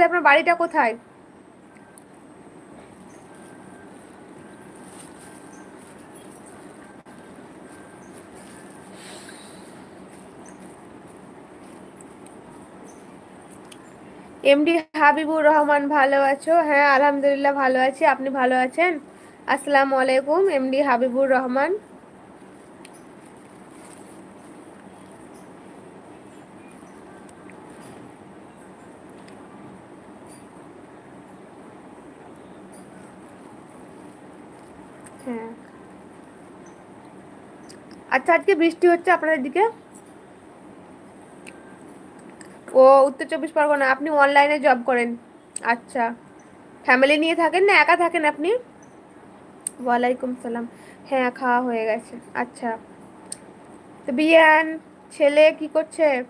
তাহলে আপনার বাড়িটা কোথায়? এমডি হাবিবুর রহমান, ভালো আছো? হ্যাঁ আলহামদুলিল্লাহ ভালো আছি। আপনি ভালো আছেন? আসসালামু আলাইকুম এমডি হাবিবুর রহমান। হ্যাঁ। আচ্ছা আজকে বৃষ্টি হচ্ছে আপনাদের দিকে? ও, উত্তর চব্বিশ পরগনা, আপনি অনলাইনে জব করেন। আচ্ছা। ফ্যামিলি নিয়ে থাকেন না, একা থাকেন আপনি? ওয়ালাইকুম সালাম। হ্যাঁ খাওয়া হয়ে গেছে। আচ্ছা। তো বিয়ান, ছেলে কি করছে?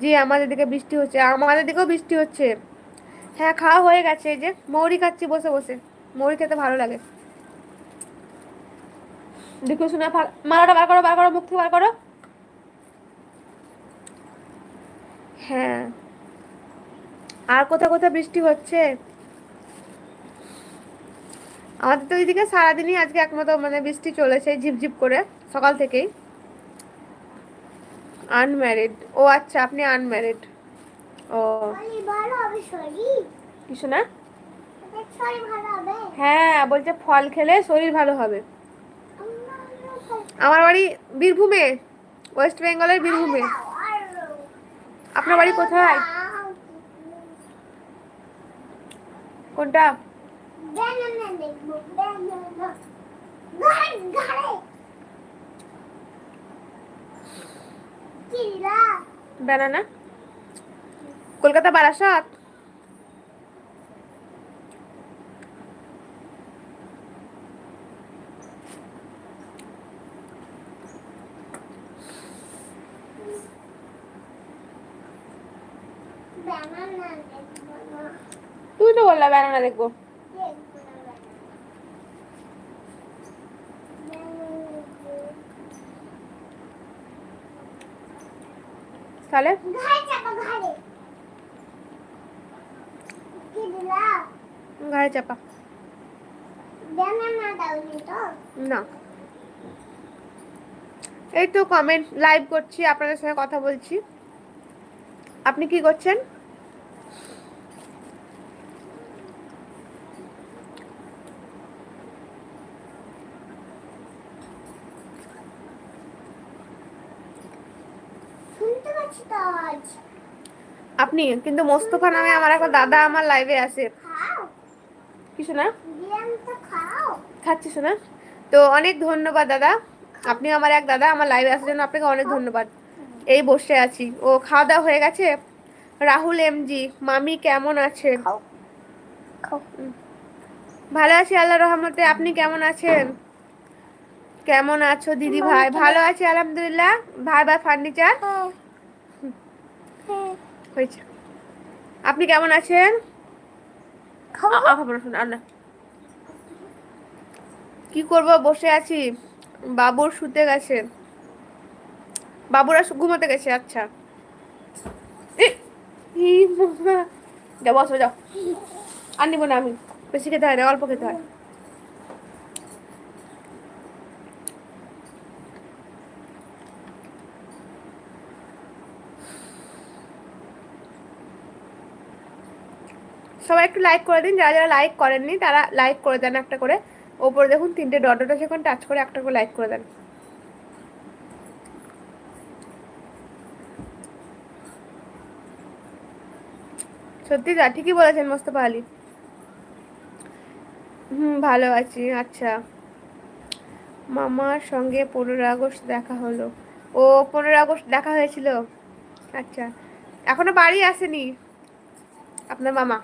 জি, আমাদের দিকে বৃষ্টি হচ্ছে। আমাদের দিকেও বৃষ্টি হচ্ছে। হ্যাঁ খাওয়া হয়ে গেছে, এই যে মৌরি খাচ্ছি, বসে বসে। মৌরি খেতে ভালো লাগে। দেখো শুনে মালাটা বার করো বার করো, মুখ থেকে বার করো। হ্যাঁ। আর কোথাও কোথাও বৃষ্টি হচ্ছে? আমাদের তো এইদিকে সারাদিনই আজকে একমতো মানে বৃষ্টি চলেছে, ঝিপঝিপ করে, সকাল থেকেই। আনম্যারিড ও আচ্ছা আপনি আনম্যারিড ও। কিছু না হ্যাঁ বলছে ফল খেলে শরীর ভালো হবে। আমার বাড়ি বীরভূমে ওয়েস্ট বেঙ্গলের বীরভূমে। আপনার বাড়ি কোথায়? কোনটা? বেনানা কলকাতা বারাসাত? তুই তো বললা বেনানা দেখব। তাহলে? ঘাড়ে চাপা। না। এই তো কমেন্ট লাইভ করছি, আপনাদের সঙ্গে কথা বলছি। আপনি কি করছেন? আপনি কিন্তু মোস্তফা নামে আমার একটা দাদা আমার লাইভে আছে। কিছু না খাচ্ছি শোনা। তো অনেক ধন্যবাদ দাদা। আপনি আমার এক দাদা আমার লাইভে আসার জন্য আপনাকে অনেক ধন্যবাদ। এই বসে আছি। ও খাওয়া দাওয়া হয়ে গেছে? রাহুল এমজি মামি কেমন আছেন ভালো আছি আল্লাহ রহমতে আপনি কেমন আছেন? কেমন আছো দিদি ভাই? ভালো আছি আলহামদুলিল্লাহ। ভাই ভাই ফার্নিচার হয়েছে। আপনি কেমন আছেন? কি করব? বসে আছি। বাবুর শুতে গেছে। বাবুরা ঘুমাতে গেছে আচ্ছা। যাও বসো যাও। আর নিবো না আমি। বেশি খেতে হয় না অল্প খেতে হয়। সবাই একটু লাইক করে দিন, যারা যারা লাইক করেননি তারা লাইক করে দেন একটা করে। ওপরে দেখুন তিনটে ডট আছে টাচ করে একটা করে লাইক করে দেন। সত্যি যা, ঠিকই বলেছেন মোস্তফা আলী। হুম, ভালো আছি আচ্ছা। মামার সঙ্গে পনেরো আগস্ট দেখা হলো। ও পনেরো আগস্ট দেখা হয়েছিল? আচ্ছা। এখনও বাড়ি আসেনি আপনার মামা?